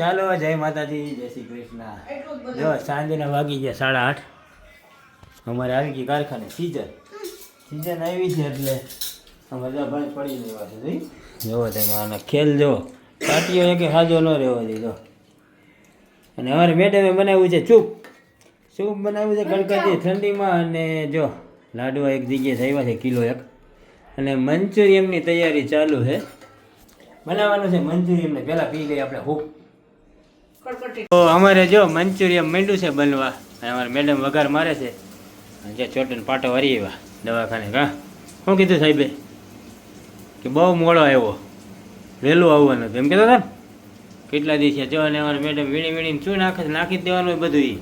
ચાલો જય માતાજી જય શ્રી કૃષ્ણ. જો સાંજના વાગી ગયા સાડા આઠ. અમારે આવી ગઈ કારખાને સીઝન. સીઝન આવી છે એટલે અમારે ભાઈ પડી લેવા છે જોવો તમે આનો ખેલ જો. પાટીઓ એક હાજો ન રહેવો દીધો અને અમારે મેડમે બનાવ્યું છે ચૂપ. સૂપ બનાવ્યું છે કડકડતી ઠંડીમાં અને જો લાડવા એક જગ્યાએ આવ્યા છે કિલો એક. અને મંચુરિયમની તૈયારી ચાલુ છે. બનાવવાનું છે મંચુરિયમને પહેલાં પી ગઈ આપણે હૂપ તો અમારે જો મંચુરિયમ માંડ્યું છે બનવા. અને અમારે મેડમ વઘાર મારે છે. જે ચોટન પાટો વરી આવ્યા દવાખાને કા શું કીધું સાહેબે? કે બહુ મોડો આવ્યો. વહેલું આવવાનું એમ કહેતા હતા ને? કેટલા દિવસે? જો અને અમારે મેડમ વીણી વીણીને શું નાખે નાખી દેવાનું બધું છું.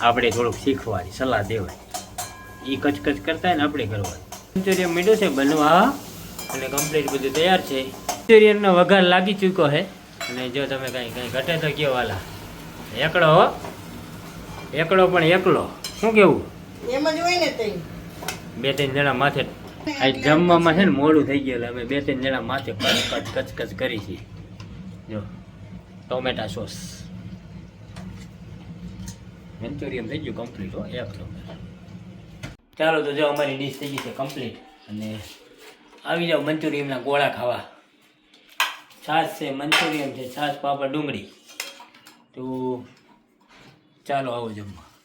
આપણે થોડુંક શીખવાની સલાહ દેવાય એ કચકચ કરતા ને આપણે કરવાની. મંચુરિયન મીઠું છે બનવા. અને કમ્પ્લીટ બધું તૈયાર છે. મંચુરિયનનો વઘાર લાગી ચૂક્યો છે અને જો તમે કાંઈ કાંઈ ઘટે તો કયો વાલા. એકડો હો. એકડો પણ એકલો. શું કેવું? એમ જ હોય ને તઈ. બે ત્રણ જણા માથે આ જમવામાં છે ને મોડું થઈ ગયું અમે બે ત્રણ જણા માથે કચ કચ કચ કરી છીએ. જો ટોમેટા સોસ. મંચુરિયન થઈ ગયું કમ્પ્લીટ હો એક ચાલો તો જો અમારી ડીશ થઈ ગઈ છે કમ્પ્લીટ અને આવી જાઓ મંચુરિયનના ગોળા ખાવા. છાશ છે મંચુરિયન છે છાશ પાપડ ડુંગળી. તો ચાલો આવો જમવા.